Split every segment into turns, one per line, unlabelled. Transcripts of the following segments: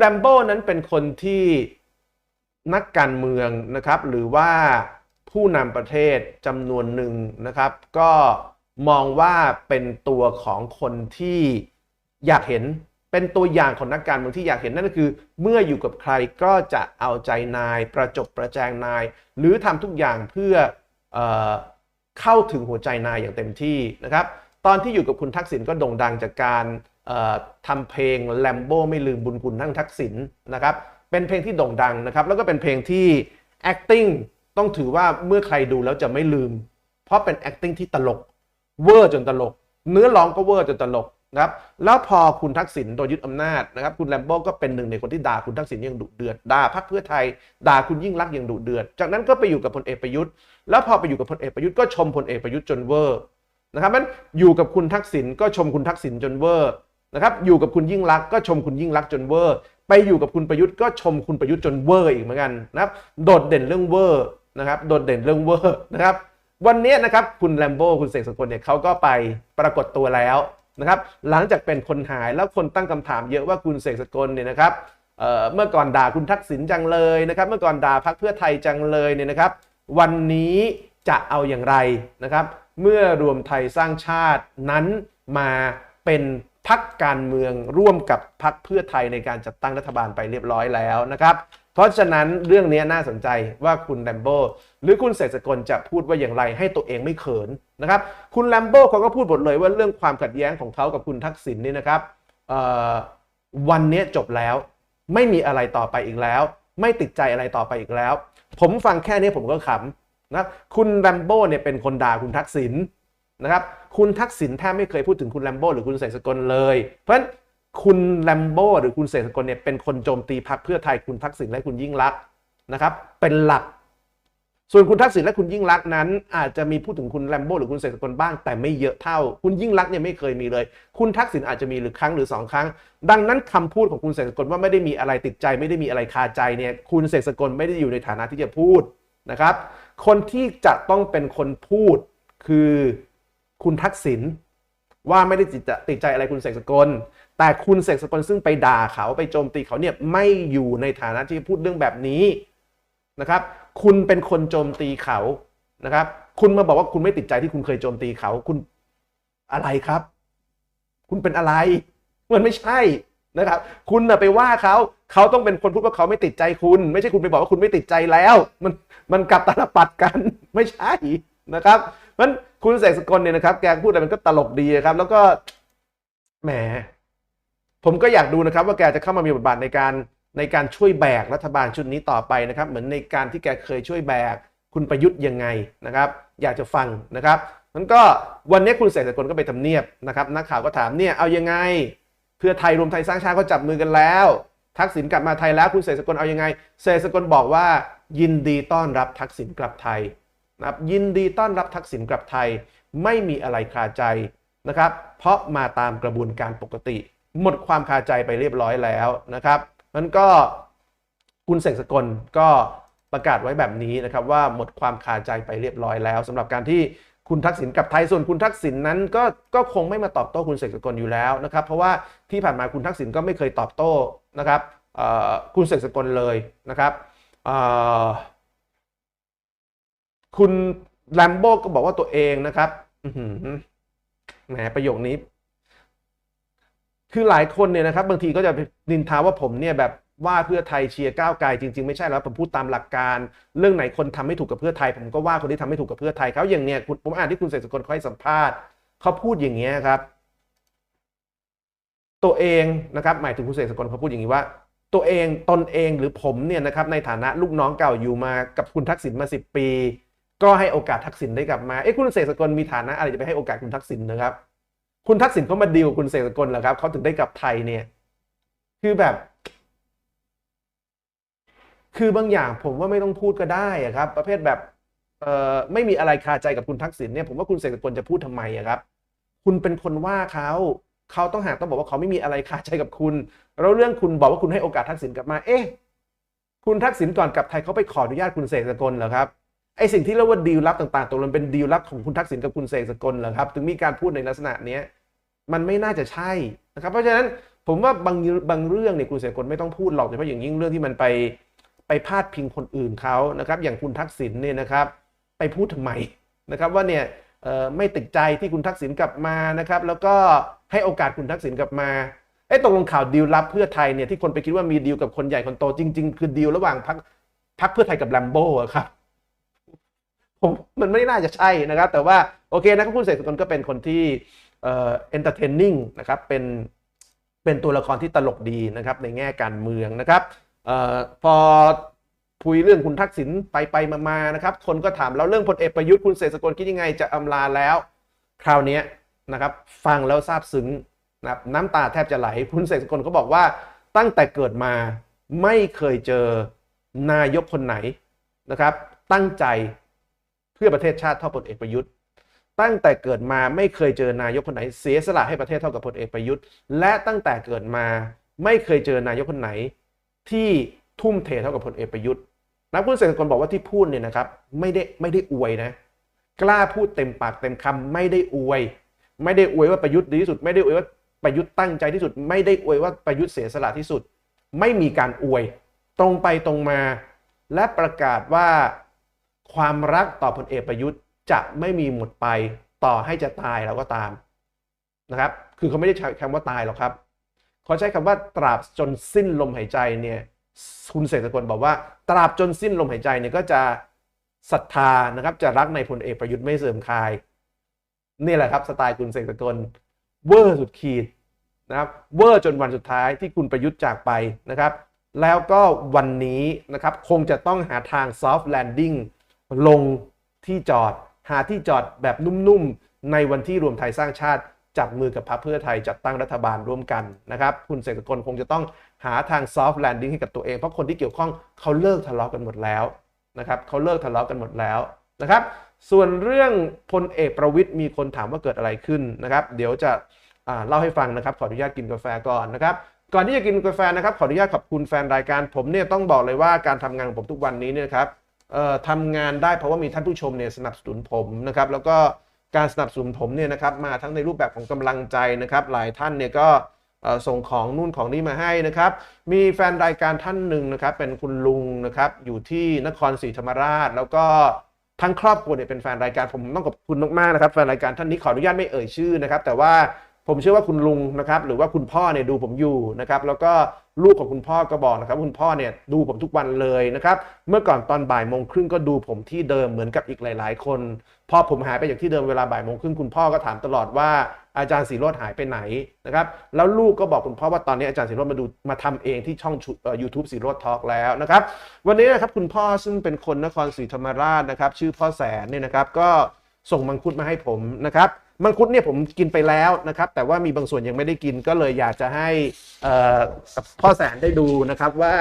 แรมโบ้นั้นเป็นคนที่นักการเมืองนะครับ หรือว่าผู้นำประเทศจำนวนหนึ่งนะครับ ก็มองว่าเป็นตัวของคนที่อยากเห็นเป็นตัวอย่างของนักการเมืองที่อยากเห็นนั่นก็คือ เมื่ออยู่กับใครก็จะเอาใจนาย ประจบประแจงนาย หรือทำทุกอย่างเพื่อเออเข้าถึงหัวใจนายอย่างเต็มที่นะครับ ตอนที่อยู่กับคุณทักษิณก็โด่งดังจากการ ทำเพลงแลมโบไม่ลืมบุญคุณทั้งทักษิณนะครับ เป็นเพลงที่โด่งดังนะครับ แล้วก็เป็นเพลงที่ acting ต้องถือว่าเมื่อใครดูแล้วจะไม่ลืม เพราะเป็น acting ที่ตลกเวอร์จนตลก เนื้อร้องก็เวอร์จนตลกนะครับ แล้วพอคุณทักษิณโดนยึดอำนาจนะครับ คุณแลมโบ้ก็เป็นหนึ่งในคนที่ด่าคุณทักษิณอย่างดุเดือด ด่าพรรคเพื่อไทย ด่าคุณยิ่งรักอย่างดุเดือด จากนั้นก็ไปอยู่กับพลเอกประยุทธ์ แล้วพอไปอยู่กับพลเอกประยุทธ์ก็ชมพลเอกประยุทธ์จนเวอร์นะครับมันอยู่กับคุณทักษิณก็ชมคุณทักษิณจนเวอร์ นะครับอยู่กับคุณยิ่งรักก็ชมคุณยิ่งรักจนเวอร์ ไปอยู่กับคุณประยุทธ์ก็ชมคุณประยุทธ์จนเวอร์อีกเหมือนกันนะครับโดดเด่นเรื่องเวอร์นะครับโดดเด่นเรื่องเวอร์นะครับวันนี้นะครับคุณแลมโบ้คุณเสกสกลเนี่ยเขาก็ไปปรากฏตัวแล้วนะครับหลังจากเป็นคนหายแล้วคนตั้งคำถามเยอะว่าคุณเสกสกลเนี่ยนะครับเเมื่อก่อนด่าคุณทักษิณจังเลยนะครับ เมื่อก่อนด่าพรรคเพื่อไทยจังเลยเนี่ยนะครับ วันนี้จะเอาอย่างไรนะครับ เมื่อรวมไทยสร้างชาตินั้นมาเป็น พักการเมืองร่วมกับพักเพื่อไทยในการจัดตั้งรัฐบาลไปเรียบร้อยแล้วนะครับ เพราะฉะนั้นเรื่องนี้น่าสนใจว่าคุณแลมโบ้หรือคุณเสกสกลจะพูดว่าอย่างไรให้ตัวเองไม่เขินนะครับ คุณแลมโบ้เขาก็พูดหมดเลยว่าเรื่องความขัดแย้งของเขากับคุณทักษิณนี่นะครับวันนี้จบแล้ว ไม่มีอะไรต่อไปอีกแล้ว ไม่ติดใจอะไรต่อไปอีกแล้ว ผมฟังแค่นี้ผมก็ขำนะค,คุณแลมโบ้เนี่ยเป็นคนด่าคุณทักษิณ นะครับคุณทักษิณแทบไม่เคยพูดถึงคุณแลมโบ้หรือคุณเสกสกลเลย เพราะฉะนั้นคุณแลมโบ้หรือคุณเสกสกลเนี่ยเป็นคนโจมตีพรรคเพื่อไทยคุณทักษิณและคุณยิ่งรักษณ์นะครับเป็นหลัก ส่วนคุณทักษิณและคุณยิ่งรักษณ์นั้น อาจจะมีพูดถึงคุณแลมโบ้หรือคุณเสกสกลบ้างแต่ไม่เยอะเท่า คุณยิ่งรักษณ์เนี่ยไม่เคยมีเลย คุณทักษิณอาจจะมีหรือครั้งหรือสองครั้ง ดังนั้นคำพูดของคุณเสกสกลว่าไม่ได้มีอะไรติดใจ ไม่ได้มีอะไรคาใจเนี่ยคุณเสกสกลไม่ได้อยู่ในฐานะที่จะพูดนะครับ คนที่จะต้องเป็นคนพูดคือ คุณทักษิณว่าไม่ได้ติดใจติดใจอะไรคุณเสกสกล แต่คุณเสกสกลซึ่งไปด่าเขาไปโจมตีเขาเนี่ยไม่อยู่ในฐานะที่พูดเรื่องแบบนี้นะครับ คุณเป็นคนโจมตีเขานะครับ คุณมาบอกว่าคุณไม่ติดใจที่คุณเคยโจมตีเขา คุณอะไรครับ คุณเป็นอะไร มันไม่ใช่นะครับ คุณนะไปว่าเขา เขาต้องเป็นคนพูดว่าเขาไม่ติดใจคุณ ไม่ใช่คุณไปบอกว่าคุณไม่ติดใจแล้ว มันมันกลับตาลปัดกัน ไม่ใช่นะครับมัน คุณเสกสกลเนี่ยนะครับ แกพูดอะไรมันก็ตลกดีครับ แล้วก็แหม ผมก็อยากดูนะครับว่าแกจะเข้ามามีบทบาทในการในการช่วยแบกรัฐบาลชุดนี้ต่อไปนะครับ เหมือนในการที่แกเคยช่วยแบกคุณประยุทธ์ยังไงนะครับ อยากจะฟังนะครับมันก็วันนี้คุณเสกสกลก็ไปทำเนียบนะครับนักข่าวก็ถามเนี่ยเอายังไง เพื่อไทยรวมไทยสร้างชาติก็จับมือกันแล้ว ทักษิณกลับมาไทยแล้วคุณเสกสกลเอายังไงเสกสกลบอกว่ายินดีต้อนรับทักษิณกลับไทย นะครับยินดีต้อนรับทักษิณกลับไทย ไม่มีอะไรคาใจนะครับ เพราะมาตามกระบวนการปกติ หมดความคาใจไปเรียบร้อยแล้วนะครับมันก็คุณเสกสกลก็ประกาศไว้แบบนี้นะครับว่าหมดความคาใจไปเรียบร้อยแล้วสำหรับการที่คุณทักษิณกลับไทยส่วนคุณทักษิณนั้นก็ก็คงไม่มาตอบโต้คุณเสกสกลอยู่แล้วนะครับเพราะว่าที่ผ่านมาคุณทักษิณก็ไม่เคยตอบโต้นะครับคุณเสกสกลเลยนะครับ คุณแลมโบ้ก็บอกว่าตัวเองนะครับแหมประโยคนี้ คือหลายคนเนี่ยนะครับ บางทีก็จะนินทาว่าผมเนี่ยแบบว่าเพื่อไทยเชียร์ก้าวไกลจริงๆไม่ใช่แล้วผมพูดตามหลักการ เรื่องไหนคนทำไม่ถูกกับเพื่อไทย ผมก็ว่าคนที่ทำไม่ถูกกับเพื่อไทยเขาอย่างเนี้ยผมอ่านที่คุณเสกสกลเขาให้สัมภาษณ์เขาพูดอย่างเงี้ยครับ ตัวเองนะครับหมายถึงคุณเสกสกลเขาพูดอย่างนี้ว่า ตัวเองตนเองหรือผมเนี่ยนะครับในฐานะลูกน้องเก่าอยู่มากับคุณทักษิณมาสิปี ก็ให้โอกาสทักษิณได้กลับมาเอ้คุณเสกสกลมีฐานะอะไรจะไปให้โอกาสคุณทักษิณนะครับ คุณทักษิณเขามาดีลกับคุณเสกสกลเหรอครับเขาถึงได้กลับไทยเนี่ย คือแบบ คือบางอย่างผมว่าไม่ต้องพูดก็ได้ครับ ประเภทแบบเอ่อไม่มีอะไรคาใจกับคุณทักษิณเนี่ยผมว่าคุณเสกสกลจะพูดทำไมครับ คุณเป็นคนว่าเขาเขาต้องหากต้องบอกว่าเขาไม่มีอะไรคาใจกับคุณ แล้วเรื่องคุณบอกว่าคุณให้โอกาสทักษิณกลับมา เอ๊ะ คุณทักษิณก่อนกลับไทยเขาไปขออนุญาตคุณเสกสกลเหรอครับ ไอสิ่งที่เรียกว่าดีลลับต่างๆตกลงเป็นดีลลับของคุณทักษิณกับคุณเสกสกลเหรอครับ ถึงมีการพูดในลักษณะเนี้ยมันไม่น่าจะใช่นะครับ เพราะฉะนั้นผมว่าบางบางเรื่องเนี่ยคุณเสกสกลไม่ต้องพูดหรอกโดยเฉพาะอย่างยิ่งเรื่องที่มันไปไปพาดพิงคนอื่นเขานะครับ อย่างคุณทักษิณเนี่ยนะครับ ไปพูดทำไมนะครับว่าเนี่ยไม่ติดใจที่คุณทักษิณกลับมานะครับ แล้วก็ให้โอกาสคุณทักษิณกลับมาเอ้ตกลงข่าวดีลลับเพื่อไทยเนี่ยที่คนไปคิดว่ามีดีลกับคนใหญ่คนโตจริง ๆ คือดีลระหว่างพักพักเพื่อไทยกับแลมโบ้ครับ ผมมันไม่น่าจะใช่นะครับ แต่ว่าโอเคนะครับคุณเสกสกลก็เป็นคนที่เอ่อ entertaining นะครับเป็นเป็นตัวละครที่ตลกดีนะครับในแง่การเมืองนะครับออพอคุยเรื่องคุณทักษิณไปไปมานะครับ คนก็ถามแล้วเรื่องพลเอกประยุทธ์คุณเสกสกลคิดยังไงจะอำลาแล้ว คราวนี้นะครับ ฟังแล้วซาบซึ้งนะครับน้ำตาแทบจะไหลคุณเสกสกลก็บอกว่าตั้งแต่เกิดมาไม่เคยเจอนายกคนไหนนะครับ ตั้งใจ เพื่อประเทศชาติเท่าพลเอกประยุทธ์ ตั้งแต่เกิดมาไม่เคยเจอนายกคนไหนเสียสละให้ประเทศเท่ากับพลเอกประยุทธ์ และตั้งแต่เกิดมาไม่เคยเจอนายกคนไหน ที่ทุ่มเทเท่ากับพลเอกประยุทธ์นักพูดเศรษฐกรบอกว่าที่พูดเนี่ยนะครับไม่ได้ไม่ได้อวยนะ กล้าพูดเต็มปากเต็มคำไม่ได้อวย ไม่ได้อวยว่าประยุทธ์ดีที่สุด ไม่ได้อวยว่าประยุทธ์ตั้งใจที่สุด ไม่ได้อวยว่าประยุทธ์เสียสละที่สุด ไม่มีการอวย ตรงไปตรงมา และประกาศว่า ความรักต่อพลเอกประยุทธ์จะไม่มีหมดไปต่อให้จะตายแล้วก็ตามนะครับ คือเขาไม่ได้ใช้คำว่าตายหรอกครับเขาใช้คำว่าตราบจนสิ้นลมหายใจเนี่ยคุณเศรษฐกลบอกว่า ตราบจนสิ้นลมหายใจเนี่ยก็จะศรัทธานะครับจะรักในพลเอกประยุทธ์ไม่เสื่อมคลาย นี่แหละครับสไตล์คุณเศรษฐกลเวอร์สุดขีดนะครับเวอร์จนวันสุดท้ายที่คุณประยุทธ์จากไปนะครับ แล้วก็วันนี้นะครับคงจะต้องหาทางซอฟต์แลนดิ้ง ลงที่จอดหาที่จอดแบบนุ่มๆ ในวันที่รวมไทยสร้างชาติ จับมือกับพรรคเพื่อไทยจัดตั้งรัฐบาลร่วมกันนะครับ คุณเศรษฐกลคงจะต้องหาทางซอฟต์แลนดิ้งให้กับตัวเอง เพราะคนที่เกี่ยวข้องเขาเลิกทะเลาะกันหมดแล้วนะครับเขาเลิกทะเลาะกันหมดแล้วนะครับ ส่วนเรื่องพลเอกประวิทย์มีคนถามว่าเกิดอะไรขึ้นนะครับ เดี๋ยวจะเล่าให้ฟังนะครับขออนุญาตกินกาแฟก่อนนะครับก่อนที่จะกินกาแฟนะครับขออนุญาตขอบคุณแฟนรายการผมเนี่ยต้องบอกเลยว่าการทำงานของผมทุกวันนี้เนี่ยครับ ทำงานได้เพราะว่ามีท่านผู้ชมเนี่ยสนับสนุนผมนะครับแล้วก็การสนับสนุนผมเนี่ยนะครับมาทั้งในรูปแบบของกำลังใจนะครับหลายท่านเนี่ยก็ส่งของนู่นของนี่มาให้นะครับ มีแฟนรายการท่านหนึ่งนะครับ เป็นคุณลุงนะครับ อยู่ที่นครศรีธรรมราช แล้วก็ทั้งครอบครัวเนี่ยเป็นแฟนรายการผมต้องขอบคุณมากๆนะครับแฟนรายการท่านนี้ขออนุญาตไม่เอ่ยชื่อนะครับ แต่ว่า ผมเชื่อว่าคุณลุงนะครับหรือว่าคุณพ่อเนี่ยดูผมอยู่นะครับแล้วก็ลูกของคุณพ่อก็บอกนะครับคุณพ่อเนี่ยดูผมทุกวันเลยนะครับเมื่อก่อนตอนบ่ายโมงครึ่งก็ดูผมที่เดิมเหมือนกับอีกหลาย ๆ คนพอผมหายไปจากที่เดิมเวลาบ่ายโมงครึ่งคุณพ่อก็ถามตลอดว่าอาจารย์สีโรดหายไปไหนนะครับแล้วลูกก็บอกคุณพ่อว่าตอนนี้อาจารย์สีโรดมาดูมาทำเองที่ช่องยูทูบสีโรดทอล์กแล้วนะครับวันนี้นะครับคุณพ่อซึ่งเป็นคนนครศรีธรรมราชนะครับชื่อพ่อแสนเนี่ยนะครับก็ส่งมังคุดมาให้ผมนะครับ มังคุดเนี่ยผมกินไปแล้วนะครับ แต่ว่ามีบางส่วนยังไม่ได้กินก็เลยอยากจะให้พ่อแสนได้ดูนะครับว่า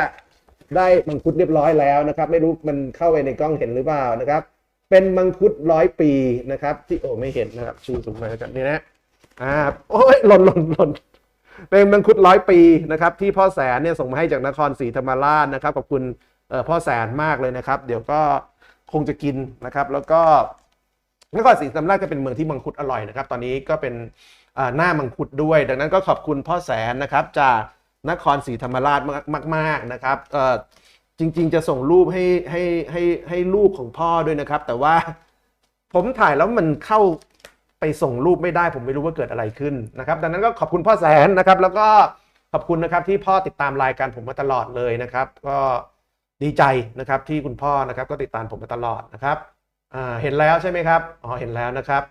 ได้มังคุดเรียบร้อยแล้วนะครับ ไม่รู้มันเข้าไปในกล้องเห็นหรือเปล่านะครับ เป็นมังคุดร้อยปีนะครับ ที่โอ้ไม่เห็นนะครับชูสูงมากันนี่นะอ่าโอ้ยหล่นหล่นหล่นเป็นมังคุดร้อยปีนะครับ ที่พ่อแสนเนี่ยส่งมาให้จากนครศรีธรรมราชนะครับขอบคุณพ่อแสนมากเลยนะครับ เดี๋ยวก็คงจะกินนะครับ แล้วก็ นครศรีธรรมราชก็เป็นเมืองที่มังคุดอร่อยนะครับ ตอนนี้ก็เป็นหน้ามังคุดด้วย ดังนั้นก็ขอบคุณพ่อแสนนะครับจากนครศรีธรรมราชมาก ๆนะครับจริงๆ จะส่งรูปให้ให้ให้ให้ลูกของพ่อด้วยนะครับ แต่ว่าผมถ่ายแล้วมันเข้าไปส่งรูปไม่ได้ ผมไม่รู้ว่าเกิดอะไรขึ้นนะครับ ดังนั้นก็ขอบคุณพ่อแสนนะครับ แล้วก็ขอบคุณนะครับที่พ่อติดตามรายการผมมาตลอดเลยนะครับ ก็ดีใจนะครับที่คุณพ่อนะครับก็ติดตามผมมาตลอดนะครับ เห็นแล้วใช่ไหมครับ อ๋อ เห็นแล้วนะครับ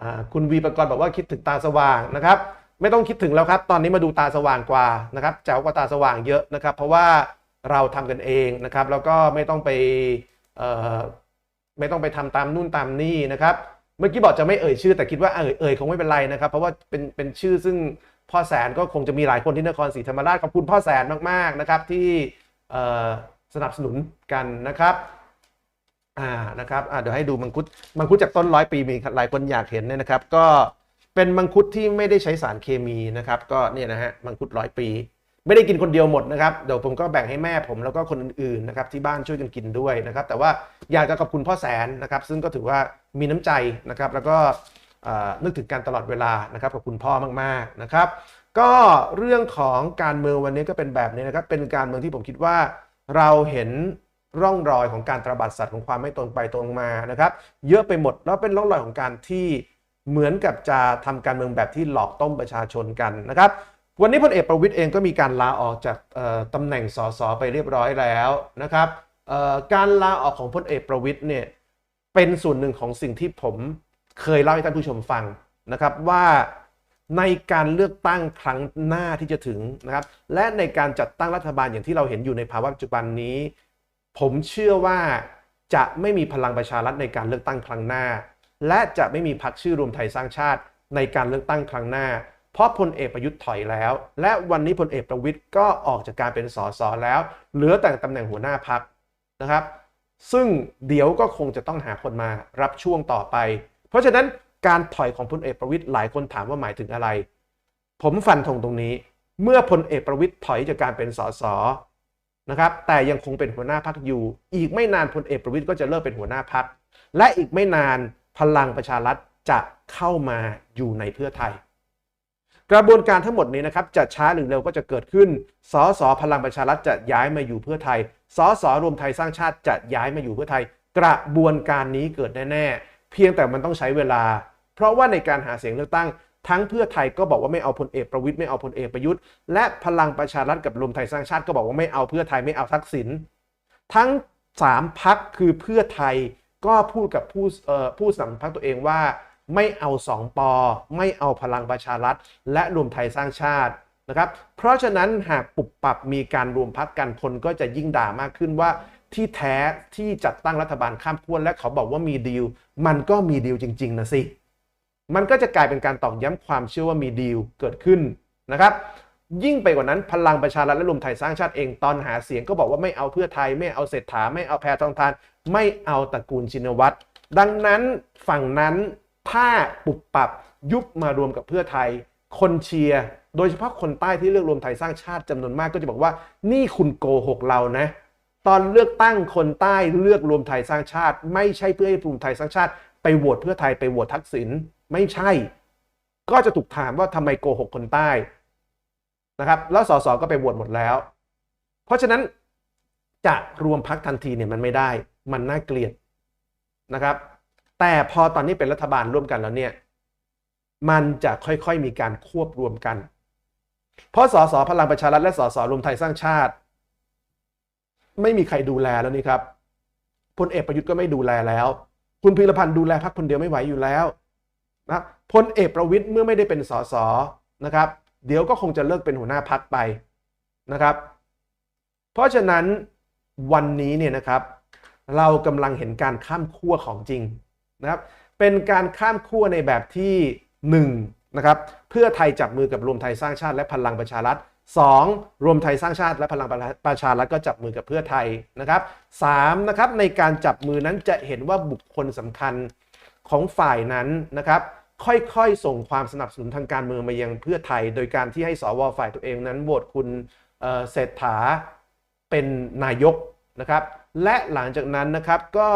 อ่าคุณวีประกรณ์บอกว่าคิดถึงตาสว่างนะครับ ไม่ต้องคิดถึงแล้วครับ ตอนนี้มาดูตาสว่างกว่านะครับแจ๋วกว่าตาสว่างเยอะนะครับ เพราะว่าเราทำกันเองนะครับ แล้วก็ไม่ต้องไปไม่ต้องไปทำตามนู่นตามนี่นะครับ เมื่อกี้บอกจะไม่เอ่ยชื่อ แต่คิดว่าเอ่ยเอ่ยคงไม่เป็นไรนะครับ เพราะว่าเป็นเป็นชื่อซึ่งพ่อแสนก็คงจะมีหลายคนที่นครศรีธรรมราชขอบคุณพ่อแสนมากๆนะครับที่สนับสนุนกันนะครับ อ่านะครับอ่าเดี๋ยวให้ดูมังคุดมังคุดจากต้นร้อยปีมีหลายคนอยากเห็นเนี่ยนะครับ ก็เป็นมังคุดที่ไม่ได้ใช้สารเคมีนะครับ ก็เนี่ยนะฮะมังคุดร้อยปี ไม่ได้กินคนเดียวหมดนะครับเดี๋ยวผมก็แบ่งให้แม่ผมแล้วก็คนอื่นๆนะครับที่บ้านช่วยกันกินด้วยนะครับ แต่ว่าอยากจะขอบคุณพ่อแสนนะครับ ซึ่งก็ถือว่ามีน้ำใจนะครับ แล้วก็นึกถึงการตลอดเวลานะครับขอบคุณพ่อมากๆนะครับ ก็เรื่องของการเมืองวันนี้ก็เป็นแบบนี้นะครับ เป็นการเมืองที่ผมคิดว่าเราเห็น ร่องรอยของการตระบัดสัตว์ของความไม่ตรงไปตรงมานะครับ เยอะไปหมดแล้วเป็นร่องรอยของการที่เหมือนกับจะทำการเมืองแบบที่หลอกต้มประชาชนกันนะครับ วันนี้พลเอกประวิตยเองก็มีการลาออกจากเอ่อตำแหน่งสสไปเรียบร้อยแล้วนะครับการลาออกของพลเอกประวิตยเนี่ยเป็นส่วนหนึ่งของสิ่งที่ผมเคยเล่าให้ท่านผู้ชมฟังนะครับว่าในการเลือกตั้งครั้งหน้าที่จะถึงนะครับ และในการจัดตั้งรัฐบาลอย่างที่เราเห็นอยู่ในภาวะปัจจุบันนี้ ผมเชื่อว่าจะไม่มีพลังประชารัฐในการเลือกตั้งครั้งหน้า และจะไม่มีพรรคชื่อรวมไทยสร้างชาติในการเลือกตั้งครั้งหน้า เพราะพลเอกประยุทธ์ถอยแล้ว และวันนี้พลเอกประวิทย์ก็ออกจากการเป็นสสแล้ว เหลือแต่ตำแหน่งหัวหน้าพักนะครับ ซึ่งเดี๋ยวก็คงจะต้องหาคนมารับช่วงต่อไป เพราะฉะนั้นการถอยของพลเอกประวิทย์หลายคนถามว่าหมายถึงอะไร ผมฟันธงตรงนี้ เมื่อพลเอกประวิทย์ถอยจากการเป็นสส นะครับแต่ยังคงเป็นหัวหน้าพักอยู่ อีกไม่นานพลเอกประวิทย์ก็จะเลิกเป็นหัวหน้าพักและอีกไม่นานพลังประชารัฐจะเข้ามาอยู่ในเพื่อไทย กระบวนการทั้งหมดนี้นะครับจะช้าหรือเร็วก็จะเกิดขึ้นสสพลังประชารัฐจะย้ายมาอยู่เพื่อไทยสสรวมไทยสร้างชาติจะย้ายมาอยู่เพื่อไทย กระบวนการนี้เกิดแน่ๆเพียงแต่มันต้องใช้เวลา เพราะว่าในการหาเสียงเลือกตั้ง ทั้งเพื่อไทยก็บอกว่าไม่เอาพลเอกประวิตยไม่เอาพลเอกประยุทธ์ และพลังประชารัฐกับรวมไทยสร้างชาติก็บอกว่าไม่เอาเพื่อไทยไม่เอาทักษิณทั้งสามพักคือเพื่อไทยก็พูดกับผู้ผู้สนับสนุนพรรคตัวเองว่าไม่เอาสองปอ ไม่เอาพลังประชารัฐ และรวมไทยสร้างชาตินะครับ เพราะฉะนั้นหากปรับปรับมีการรวมพักกันคนก็จะยิ่งด่ามากขึ้นว่าที่แท้ที่จัดตั้งรัฐบาลข้ามขั้วและเขาบอกว่ามีดีลมันก็มีดีลจริง ๆนะสิ มันก็จะกลายเป็นการตอกย้ำความเชื่อว่ามีดีลเกิดขึ้นนะครับยิ่งไปกว่านั้นพลังประชารัฐและรวมไทยสร้างชาติเองตอนหาเสียงก็บอกว่าไม่เอาเพื่อไทย ไม่เอาเศรษฐาไม่เอาแพทองทาน ไม่เอาตระกูลชินวัตรดังนั้นฝั่งนั้นถ้าปรับปรับยุบมารวมกับเพื่อไทย คนเชียร์โดยเฉพาะคนใต้ที่เลือกรวมไทยสร้างชาติจำนวนมากก็จะบอกว่านี่คุณโกหกเรานะ ตอนเลือกตั้งคนใต้เลือกรวมไทยสร้างชาติ ไม่ใช่เพื่อให้รวมไทยสร้างชาติ ไปโหวตเพื่อไทยไปโหวตทักษิณ ไม่ใช่ ก็จะถูกถามว่าทำไมโกหกคนใต้นะครับ แล้วสสก็ไปโหวตหมดแล้ว เพราะฉะนั้นจะรวมพักทันทีเนี่ยมันไม่ได้ มันน่าเกลียดนะครับ แต่พอตอนนี้เป็นรัฐบาลร่วมกันแล้วเนี่ย มันจะค่อยๆมีการควบรวมกัน เพราะสสพลังประชารัฐและสสรวมไทยสร้างชาติ ไม่มีใครดูแลแล้วนี่ครับพลเอกประยุทธ์ก็ไม่ดูแลแล้ว คุณพีรพันธ์ดูแลพรรคคนเดียวไม่ไหวอยู่แล้ว นะพลเอกประวิทย์เมื่อไม่ได้เป็นสสนะครับ เดี๋ยวก็คงจะเลิกเป็นหัวหน้าพักไปนะครับ เพราะฉะนั้นวันนี้เนี่ยนะครับ เรากำลังเห็นการข้ามขั้วของจริงนะครับ เป็นการข้ามขั้วในแบบที่1นะครับเพื่อไทยจับมือกับรวมไทยสร้างชาติและพลังประชารัฐ 2. รวมไทยสร้างชาติและพลังประชารัฐก็จับมือกับเพื่อไทยนะครับ3นะครับในการจับมือนั้นจะเห็นว่าบุคคลสำคัญ ของฝ่ายนั้นนะครับค่อยๆ ส่งความสนับสนุนทางการเมืองมายังเพื่อไทย โดยการที่ให้สวฝ่ายตัวเองนั้นโหวตคุณเศรษฐาเป็นนายกนะครับและหลังจากนั้นนะครับก็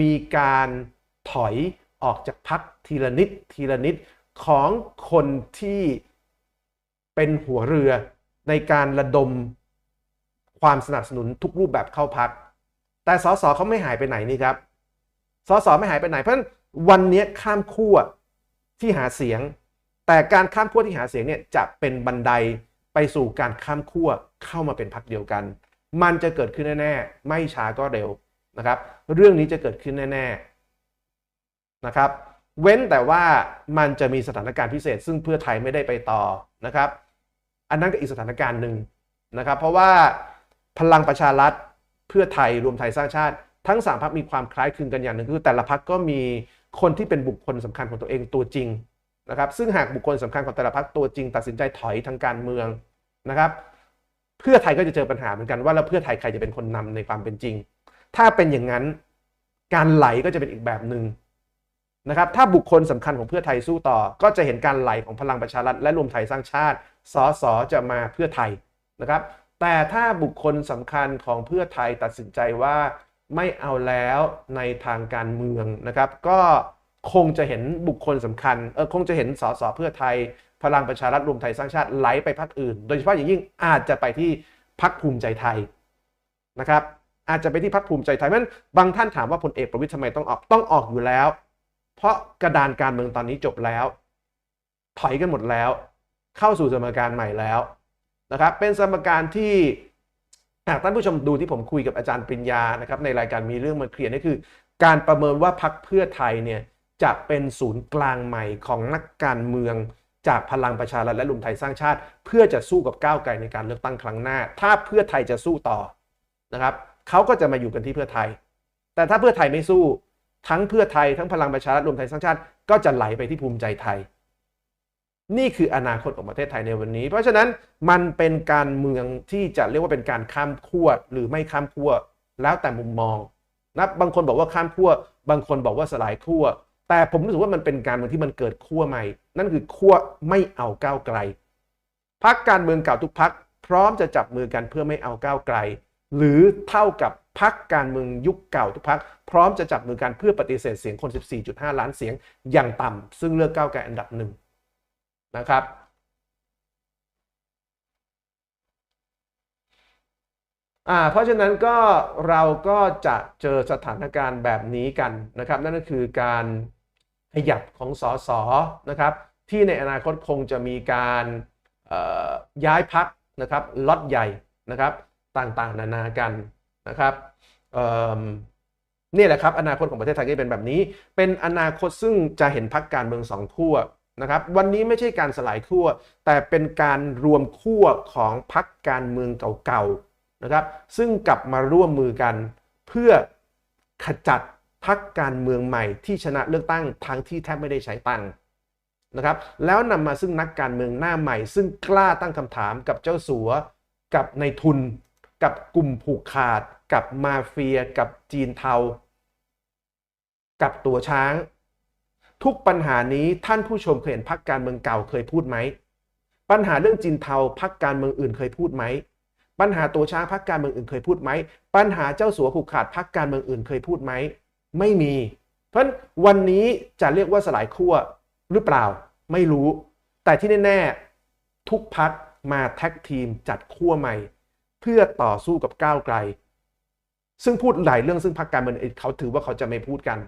มีการถอยออกจากพักทีละนิดทีละนิดของคนที่เป็นหัวเรือในการระดมความสนับสนุนทุกรูปแบบเข้าพัก แต่สสเขาไม่หายไปไหนนี่ครับสสไม่หายไปไหนเพราะฉะนั้น วันนี้ข้ามขั้วที่หาเสียง แต่การข้ามขั้วที่หาเสียงเนี่ยจะเป็นบันไดไปสู่การข้ามขั้วเข้ามาเป็นพักเดียวกัน มันจะเกิดขึ้นแน่ๆ ไม่ช้าก็เร็วนะครับ เรื่องนี้จะเกิดขึ้นแน่ๆนะครับ เว้นแต่ว่ามันจะมีสถานการณ์พิเศษ ซึ่งเพื่อไทยไม่ได้ไปต่อนะครับ อันนั้นก็อีกสถานการณ์หนึ่งนะครับ เพราะว่าพลังประชารัฐเพื่อไทยรวมไทยสร้างชาติ ทั้งสามพักมีความคล้ายคลึงกันอย่างหนึ่งคือ แต่ละพักก็มี คนที่เป็นบุคคลสำคัญของตัวเองตัวจริงนะครับซึ่งหากบุคคลสำคัญของแต่ละพักตัวจริง ตัดสินใจถอยทางการเมืองนะครับเพื่อไทยก็จะเจอปัญหาเหมือนกันว่าแล้วเพื่อไทยใครจะเป็นคนนำในความเป็นจริง ถ้าเป็นอย่างนั้นการไหลก็จะเป็นอีกแบบหนึ่งนะครับถ้าบุคคลสำคัญของเพื่อไทยสู้ต่อ ก็จะเห็นการไหลของพลังประชารัฐและรวมไทยสร้างชาติสอสอจะมาเพื่อไทยนะครับแต่ถ้าบุคคลสำคัญของเพื่อไทยตัดสินใจว่า ไม่เอาแล้วในทางการเมืองนะครับ ก็คงจะเห็นบุคคลสำคัญเออคงจะเห็นสสเพื่อไทย พลังประชารัฐรวมไทยสร้างชาติไหลไปพรรคอื่น โดยเฉพาะอย่างยิ่งอาจจะไปที่พรรคภูมิใจไทยนะครับ อาจจะไปที่พรรคภูมิใจไทยเพราะฉะนั้นบางท่านถามว่าพลเอกประวิตยทำไมต้องออกต้องออกอยู่แล้ว เพราะกระดานการเมืองตอนนี้จบแล้ว ถอยกันหมดแล้ว เข้าสู่สมการใหม่แล้วนะครับ เป็นสมการที่ หากท่านผู้ชมดูที่ผมคุยกับอาจารย์ปริญญานะครับในรายการมีเรื่องมาเคลียร์นี่คือ การประเมินว่าพักเพื่อไทยเนี่ยจะเป็นศูนย์กลางใหม่ของนักการเมืองจากพลังประชารัฐและรวมไทยสร้างชาติ เพื่อจะสู้กับก้าวไกลในการเลือกตั้งครั้งหน้า ถ้าเพื่อไทยจะสู้ต่อนะครับเขาก็จะมาอยู่กันที่เพื่อไทย แต่ถ้าเพื่อไทยไม่สู้ ทั้งเพื่อไทยทั้งพลังประชารัฐรวมไทยสร้างชาติ ก็จะไหลไปที่ภูมิใจไทย นี่คืออนาคตของประเทศไทยในวันนี้ เพราะฉะนั้นมันเป็นการเมืองที่จะเรียกว่าเป็นการข้ามขั้วหรือไม่ข้ามขั้วแล้วแต่มุมมองนะบางคนบอกว่าข้ามขั้วบางคนบอกว่าสลายขั้วแต่ผมรู้สึกว่ามันเป็นการเมืองที่มันเกิดขั้วใหม่ นั่นคือขั้วไม่เอาก้าวไกลพักการเมืองเก่าทุกพักพร้อมจะจับมือกันเพื่อไม่เอาก้าวไกล หรือเท่ากับพักการเมืองยุคเก่าทุกพักพร้อมจะจับมือกันเพื่อปฏิเสธเสียงคน 14.5 ล้านเสียงอย่างต่ำซึ่งเลือกก้าวไกลอันดับหนึ่ง นะครับอ่าเพราะฉะนั้นก็เราก็จะเจอสถานการณ์แบบนี้กันนะครับ นั่นก็คือการขยับของสสนะครับ ที่ในอนาคตคงจะมีการย้ายพักนะครับล็อตใหญ่นะครับต่างๆ นานากันนะครับนี่แหละครับอนาคตของประเทศไทยก็เป็นแบบนี้ เป็นอนาคตซึ่งจะเห็นพักการเมืองสองขั้ว นะครับวันนี้ไม่ใช่การสลายขั้วแต่เป็นการรวมขั้วของพักการเมืองเก่าๆนะครับ ซึ่งกลับมาร่วมมือกัน เพื่อขจัดพักการเมืองใหม่ที่ชนะเลือกตั้งทั้งที่แทบไม่ได้ใช้ตังค์นะครับ แล้วนำมาซึ่งนักการเมืองหน้าใหม่ ซึ่งกล้าตั้งคำถามกับเจ้าสัว กับในทุน กับกลุ่มผูกขาด กับมาเฟีย กับจีนเทา กับตัวช้าง ทุกปัญหานี้ท่านผู้ชมเคยเห็นพักการเมืองเก่าเคยพูดไหม ปัญหาเรื่องจีนเทาพักการเมืองอื่นเคยพูดไหม ปัญหาตัวช้างพักการเมืองอื่นเคยพูดไหม ปัญหาเจ้าสัวผูกขาดพักการเมืองอื่นเคยพูดไหม ไม่มี เพราะวันนี้จะเรียกว่าสลายขั้วหรือเปล่า ไม่รู้ แต่ที่แน่ๆทุกพักมาแท็กทีมจัดขั้วใหม่ เพื่อต่อสู้กับก้าวไกล ซึ่งพูดหลายเรื่องซึ่งพักการเมืองเขาถือว่าเขาจะไม่พูดกัน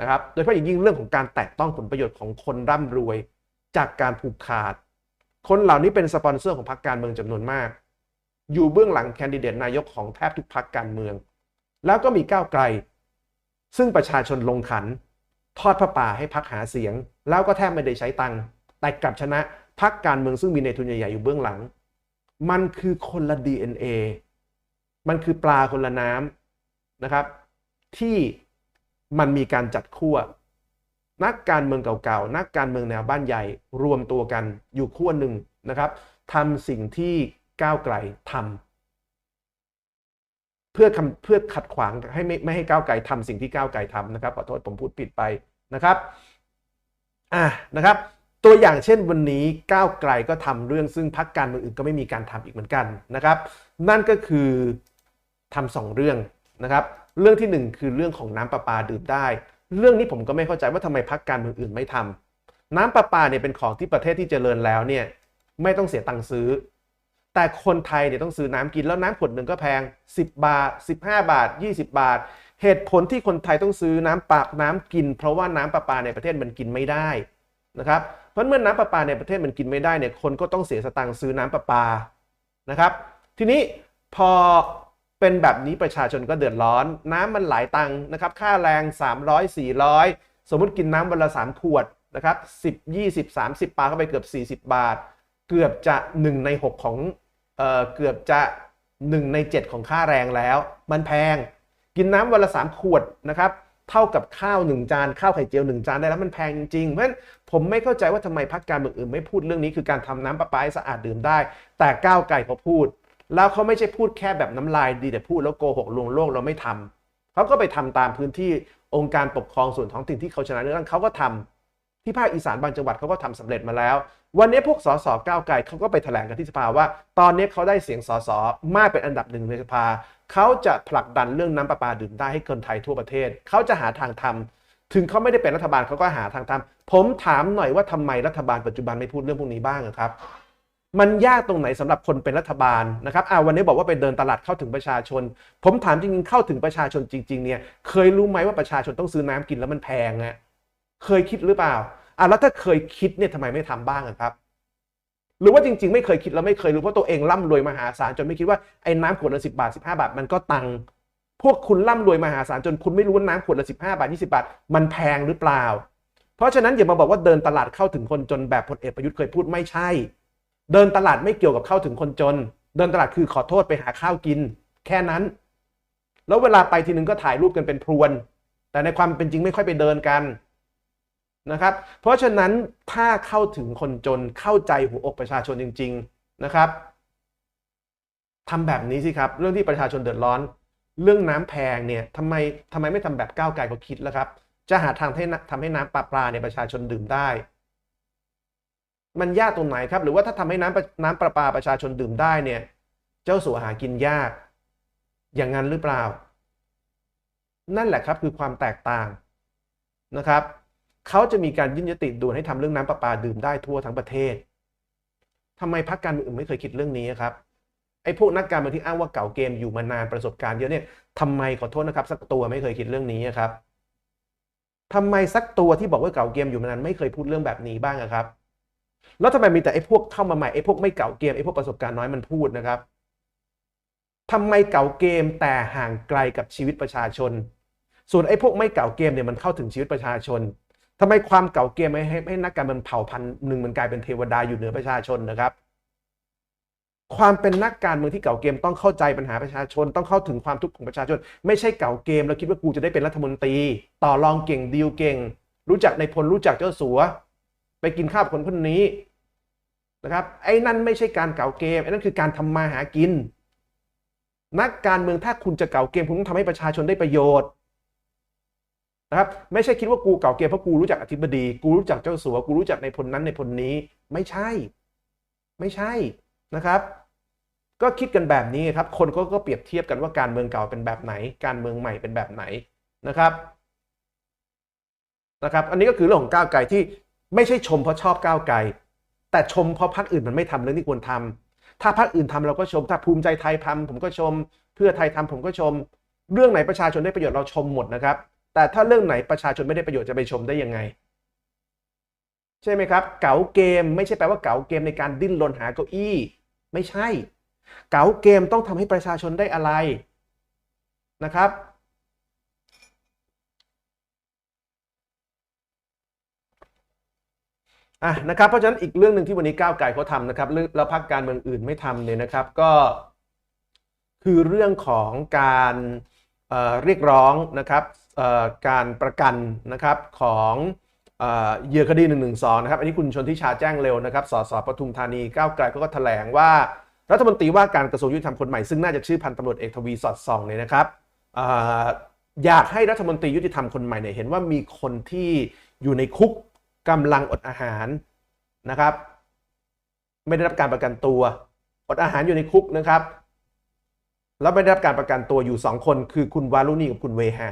นะครับโดยเฉพาะอย่างยิ่งเรื่องของการแตะต้องผลประโยชน์ของคนร่ำรวย จากการผูกขาด คนเหล่านี้เป็นสปอนเซอร์ของพรรคการเมืองจำนวนมาก อยู่เบื้องหลังแคนดิเดตนายกของแทบทุกพรรคการเมือง แล้วก็มีก้าวไกล ซึ่งประชาชนลงขัน ทอดพระป่าให้พรรคหาเสียง แล้วก็แทบไม่ได้ใช้ตังค์แต่กลับชนะพรรคการเมืองซึ่งมีในทุนใหญ่ๆอยู่เบื้องหลัง มันคือคนละ DNA มันคือปลาคนละน้ำนะครับ ที่ มันมีการจัดขั้วนักการเมืองเก่าๆ นักการเมืองแนวบ้านใหญ่รวมตัวกันอยู่ขั้วหนึ่งนะครับทำสิ่งที่ก้าวไกลทำเพื่อเพื่อขัดขวางให้ไม่ไม่ให้ก้าวไกลทำสิ่งที่ก้าวไกลทำนะครับขอโทษผมพูดผิดไปนะครับอะนะครับ ตัวอย่างเช่นวันนี้ก้าวไกลก็ทำเรื่องซึ่งพรรคการเมืองอื่นก็ไม่มีการทำอีกเหมือนกันนะครับ นั่นก็คือทำสองเรื่องนะครับ เรื่องที่ 1 คือเรื่องของน้ำประปาดื่มได้ เรื่องนี้ผมก็ไม่เข้าใจว่าทำไมพักการเมืองอื่นไม่ทำน้ำประปาเนี่ยเป็นของที่ประเทศที่เจริญแล้วเนี่ยไม่ต้องเสียตังค์ซื้อ แต่คนไทยเนี่ยต้องซื้อน้ำกินแล้วน้ำขวดหนึ่งก็แพง 10 บาท 15 บาท 20 บาท เหตุผลที่คนไทยต้องซื้อน้ำปากน้ำกิน เพราะว่าน้ำประปาในประเทศมันกินไม่ได้นะครับเพราะเมื่อน้ำประปาในประเทศมันกินไม่ได้เนี่ยคนก็ต้องเสียสตังค์ซื้อน้ำประปานะครับ ทีนี้พอ เป็นแบบนี้ประชาชนก็เดือดร้อน น้ำมันหลายตังค์นะครับ ค่าแรง 300 400 สมมุติกินน้ำวันละ 3 ขวดนะครับ10 20 30ปาเข้าไปเกือบ 40 บาท เกือบจะ 1 ใน 6 ของเอ่อเกือบจะ 1 ใน 7 ของค่าแรงแล้ว มันแพง กินน้ำวันละ 3 ขวดนะครับเท่ากับข้าว 1 จาน ข้าวไข่เจียว 1 จานได้แล้วมันแพงจริง เพราะฉะนั้นผมไม่เข้าใจว่าทำไมพรรคการเมืองอื่นไม่พูดเรื่องนี้คือการทำน้ำประปาให้สะอาดดื่มได้ แต่ก้าวไกลเขาพูด แล้วเขาไม่ใช่พูดแค่แบบน้ำลายดีแต่พูดแล้วโกหกลวงโลกเราไม่ทำเขาก็ไปทำตามพื้นที่องค์การปกครองส่วนท้องถิ่นที่เขาชนะเลือกตั้งเขาก็ทำที่ภาคอีสานบางจังหวัดเขาก็ทำสำเร็จมาแล้ว วันนี้พวกสสก้าวไกลเขาก็ไปแถลงกันที่สภาว่า ตอนนี้เขาได้เสียงสสมากเป็นอันดับหนึ่งในสภาเขาจะผลักดันเรื่องน้ำประปาดื่มได้ให้คนไทยทั่วประเทศเขาจะหาทางทถึงเขาไม่ได้เป็นรัฐบาลเขาก็หาทางทำผมถามหน่อยว่าทำไมรัฐบาลปัจจุบันไม่พูดเรื่องพวกนี้บ้างครับ มันยากตรงไหนสำหรับคนเป็นรัฐบาลนะครับอ่าวันนี้บอกว่าไปเดินตลาดเข้าถึงประชาชน ผมถามจริงๆเข้าถึงประชาชนจริง ๆ เนี่ยเคยรู้ไหมว่าประชาชนต้องซื้อน้ำกินแล้วมันแพงอะเคยคิดหรือเปล่าอ่าแล้วถ้าเคยคิดเนี่ยทำไมไม่ทำบ้างครับ หรือว่าจริง ๆ ไม่เคยคิดแล้วไม่เคยรู้เพราะตัวเองร่ำรวยมหาศาลจนไม่คิดว่าไอ้น้ำขวดละสิบาทสิบห้าบาทมันก็ตังค์พวกคุณร่ำรวยมหาศาลจนคุณไม่รู้ว่าน้ำขวดละสิบห้าบาทยี่สิบาท มันแพงหรือเปล่า เพราะฉะนั้นอย่ามาบอกว่าเดินตลาดเข้าถึงคนจนแบบพลเอกประยุทธ์เคยพูดไม่ใช่ เดินตลาดไม่เกี่ยวกับเข้าถึงคนจน เดินตลาดคือขอโทษไปหาข้าวกิน แค่นั้น แล้วเวลาไปทีนึงก็ถ่ายรูปกันเป็นพรวน แต่ในความเป็นจริงไม่ค่อยไปเดินกันนะครับ เพราะฉะนั้นถ้าเข้าถึงคนจนเข้าใจหัวอกประชาชนจริง ๆนะครับทำแบบนี้สิครับ เรื่องที่ประชาชนเดือดร้อน เรื่องน้ำแพงเนี่ยทำไมทำไมไม่ทำแบบก้าวไกลเขาคิดแล้วครับ จะหาทางให้ทำให้น้ำปลาปลาเนี่ยประชาชนดื่มได้ มันยากตรงไหนครับ หรือว่าถ้าทำให้น้ำน้ำประปาประชาชนดื่มได้เนี่ย เจ้าสัวหากินยาก อย่างนั้นหรือเปล่า นั่นแหละครับคือความแตกต่างนะครับเขาจะมีการยื่นยติด่วนให้ทำเรื่องน้ำประปาดื่มได้ทั่วทั้งประเทศทำไมพรรคการเมืองอื่นไม่เคยคิดเรื่องนี้ครับไอ้พวกนักการเมืองที่อ้างว่าเก่าเกมอยู่มานานประสบการณ์เยอะเนี่ยทำไมขอโทษนะครับ สักตัวไม่เคยคิดเรื่องนี้ครับทำไมสักตัวที่บอกว่าเก่าเกมอยู่มานานไม่เคยพูดเรื่องแบบนี้บ้างครับ แล้วทำไมมีแต่ไอ้พวกเข้ามาใหม่ไอ้พวกไม่เก่าเกมไอ้พวกประสบการณ์น้อยมันพูดนะครับทำไมเก่าเกมแต่ห่างไกลกับชีวิตประชาชน ส่วนไอ้พวกไม่เก่าเกมเนี่ยมันเข้าถึงชีวิตประชาชนทำไมความเก่าเกมไม่ให้ให้นักการเมืองเผ่าพันธุ์หนึ่งมันกลายเป็นเทวดาอยู่เหนือประชาชนนะครับ ความเป็นนักการเมืองที่เก่าเกมต้องเข้าใจปัญหาประชาชน ต้องเข้าถึงความทุกข์ของประชาชน ไม่ใช่เก่าเกม แล้วคิดว่ากูจะได้เป็นรัฐมนตรี ต่อรองเก่งดีลเก่ง รู้จักในพลรู้จักเจ้าสัว ไปกินข้าวคนคนนี้นะครับ ไอ้นั่นไม่ใช่การเก่าเกมไอ้นั่นคือการทำมาหากิน นักการเมืองถ้าคุณจะเก่าเกมคุณต้องทำให้ประชาชนได้ประโยชน์นะครับไม่ใช่คิดว่ากูเก่าเกมเพราะกูรู้จักอธิบดี กูรู้จักเจ้าสัวกูรู้จักในพลนั้นในพลนี้ ไม่ใช่ ไม่ใช่นะครับ ก็คิดกันแบบนี้ครับ คนก็ก็เปรียบเทียบกันว่าการเมืองเก่าเป็นแบบไหน การเมืองใหม่เป็นแบบไหนนะครับนะครับ อันนี้ก็คือเรื่องของก้าวไกลที่ ไม่ใช่ชมเพราะชอบก้าวไกล แต่ชมเพราะพรรคอื่นมันไม่ทำเรื่องที่ควรทำถ้าพรรคอื่นทำเราก็ชม ถ้าภูมิใจไทยทำผมก็ชม เพื่อไทยทำผมก็ชม เรื่องไหนประชาชนได้ประโยชน์เราชมหมดนะครับ แต่ถ้าเรื่องไหนประชาชนไม่ได้ประโยชน์จะไปชมได้ยังไง ใช่ไหมครับ เก๋าเกมไม่ใช่แปลว่าเก๋าเกมในการดิ้นรนหาเก้าอี้ ไม่ใช่ เก๋าเกมต้องทำให้ประชาชนได้อะไรนะครับ อะนะครับเพราะฉะนั้นอีกเรื่องหนึ่งที่วันนี้ก้าวไก่เขาทำนะครับแล้วพรรคการเมืองอื่นไม่ทำเนี่ยนะครับก็ คือเรื่องของการเเรียกร้องนะครับการประกันนะครับของเหยื่อคดี1นึนะครับอันนี้คุณชนทิชาแจ้งเร็วนะครับสสปทุมธานีก้าวไกลเขาก็แถลงว่ารัฐมนตรีว่าการกระทรวงยุติธรรมคนใหม่ซึ่งน่าจะชื่อพันตำรวจเอกทวีสอดส่องเนี่ยนะครับอยากให้รัฐมนตรียุติธรรมคนใหม่เนี่ยเห็นว่ามีคนที่อยู่ในคุก กำลังอดอาหารนะครับ ไม่ได้รับการประกันตัวอดอาหารอยู่ในคุกนะครับ แล้วไม่ได้รับการประกันตัวอยู่ 2 คน คือคุณวารุณีกับคุณเวหา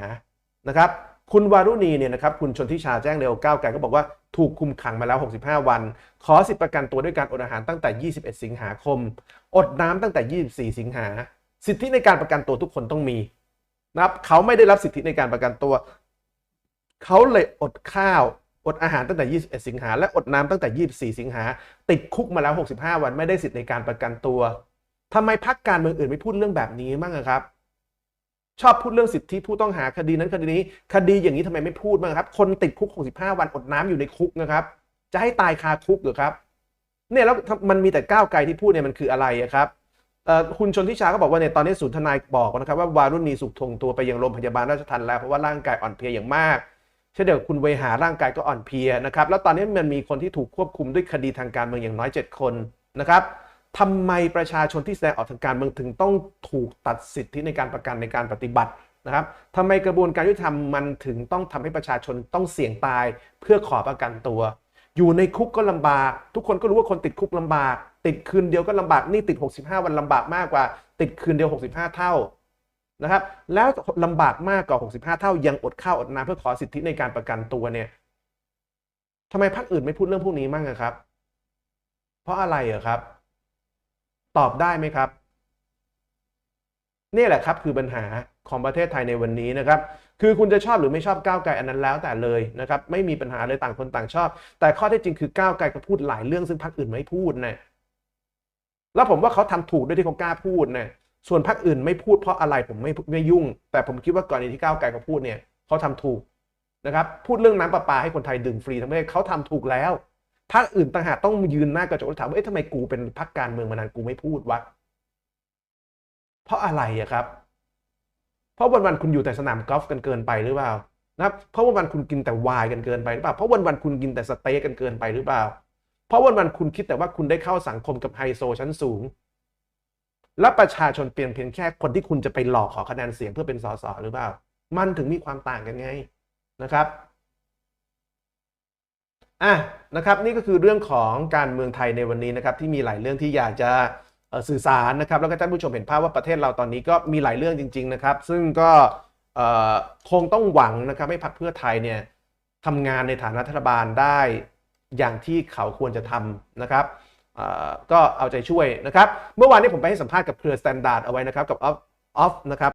นะครับ คุณวารุณีเนี่ยนะครับคุณชนทิชาแจ้งเร็วก้าวไกลก็บอกว่าถูกคุมขังมาแล้ว 65 วัน ขอสิทธิประกันตัวด้วยการอดอาหารตั้งแต่ 21 สิงหาคม อดน้ำตั้งแต่ 24 สิงหา สิทธิในการประกันตัวทุกคนต้องมีนะครับเขาไม่ได้รับสิทธิในการประกันตัว เขาเลยอดข้าว อดอาหารตั้งแต่ 21 สิงหาและอดน้ำตั้งแต่ 24 สิงหาติดคุกมาแล้ว 65 วันไม่ได้สิทธิในการประกันตัวทำไมพักการเมืองอื่นไม่พูดเรื่องแบบนี้บ้างครับ ชอบพูดเรื่องสิทธิผู้ต้องหาคดีนั้นคดีนี้ คดีอย่างนี้ทำไมไม่พูดบ้างครับ คนติดคุก 65 วันอดน้ำอยู่ในคุกนะครับ จะให้ตายคาคุกหรือครับ เนี่ยแล้วมันมีแต่ก้าวไกลที่พูดเนี่ยมันคืออะไรครับคุณชนทิชาก็บอกว่าเนี่ยตอนนี้ศูนย์ทนายบอกนะครับว่าวารุณีสุขทงตัวไปยังโรงพยาบาลราชทันแล้วเพราะว่าร่างกายอ่อนเพลียอย่างมาก ช่นเดียวคุณเวหาร่างกายก็อ่อนเพลียนะครับ แล้วตอนนี้มันมีคนที่ถูกควบคุมด้วยคดีทางการเมืองอย่างน้อย 7 คนนะครับทำไมประชาชนที่แสดงออกทางการเมืองถึงต้องถูกตัดสิทธิในการประกันในการปฏิบัตินะครับทำไมกระบวนการยุติธรรมมันถึงต้องทำให้ประชาชนต้องเสี่ยงตายเพื่อขอประกันตัว อยู่ในคุกก็ลำบาก ทุกคนก็รู้ว่าคนติดคุกลำบาก ติดคืนเดียวก็ลำบากนี่ติด 65 วันลำบากมากกว่า ติดคืนเดียว 65 เท่า นะครับแล้วลำบากมากกว่า 65 เท่ายังอดข้าวอดน้ำเพื่อขอสิทธิในการประกันตัวเนี่ยทำไมพรรคอื่นไม่พูดเรื่องพวกนี้มั่งอะครับ เพราะอะไรอะครับ ตอบได้ไหมครับนี่แหละครับคือปัญหาของประเทศไทยในวันนี้นะครับ คือคุณจะชอบหรือไม่ชอบก้าวไกลอันนั้นแล้วแต่เลยนะครับ ไม่มีปัญหาเลยต่างคนต่างชอบ แต่ข้อท็จจริงคือก้าวไกลก็พูดหลายเรื่องซึ่งพรรคอื่นไม่พูดนะแล้วผมว่าเขาทำถูกด้วยที่เขากล้าพูดนะ ส่วนพรรคอื่นไม่พูดเพราะอะไรผมไม่ไม่ยุ่ง แต่ผมคิดว่าก่อนนี้ที่ก้าวไกลเขาพูดเนี่ยเขาทำถูกนะครับพูดเรื่องน้ำประปาให้คนไทยดื่มฟรีทั้งประเทศเขาทำถูกแล้วพรรคอื่นต่างหากต้องยืนหน้ากระจกแล้วถามว่าเอ๊ะทำไมกูเป็นพรรคการเมืองมานานกูไม่พูดวะเพราะอะไรอะครับ เพราะวันๆคุณอยู่แต่สนามกอล์ฟกันเกินไปหรือเปล่านะครับเพราะวันๆคุณกินแต่วน์กันเกินไปหรือเปล่าเพราะวันๆคุณกินแต่สเต็กกันเกินไปหรือเปล่า เพราะวันๆคุณคิดแต่ว่าคุณได้เข้าสังคมกับไฮโซชั้นสูง และประชาชนเปลี่ยนเพียงแค่คนที่คุณจะไปหลอกขอคะแนนเสียงเพื่อเป็นสสหรือเปล่า มันถึงมีความต่างกันไงนะครับอะนะครับนี่ก็คือเรื่องของการเมืองไทยในวันนี้นะครับที่มีหลายเรื่องที่อยากจะสื่อสารนะครับแล้วก็ท่านผู้ชมเห็นภาพว่าประเทศเราตอนนี้ก็มีหลายเรื่องจริง ๆนะครับ ซึ่งก็คงต้องหวังนะครับให้พรรคเพื่อไทยเนี่ยทำงานในฐานะรัฐบาลได้อย่างที่เขาควรจะทำนะครับ ก็เอาใจช่วยนะครับ เมื่อวานนี้ผมไปให้สัมภาษณ์กับเครือสแตนดาร์ดเอาไว้นะครับกับออฟนะครับ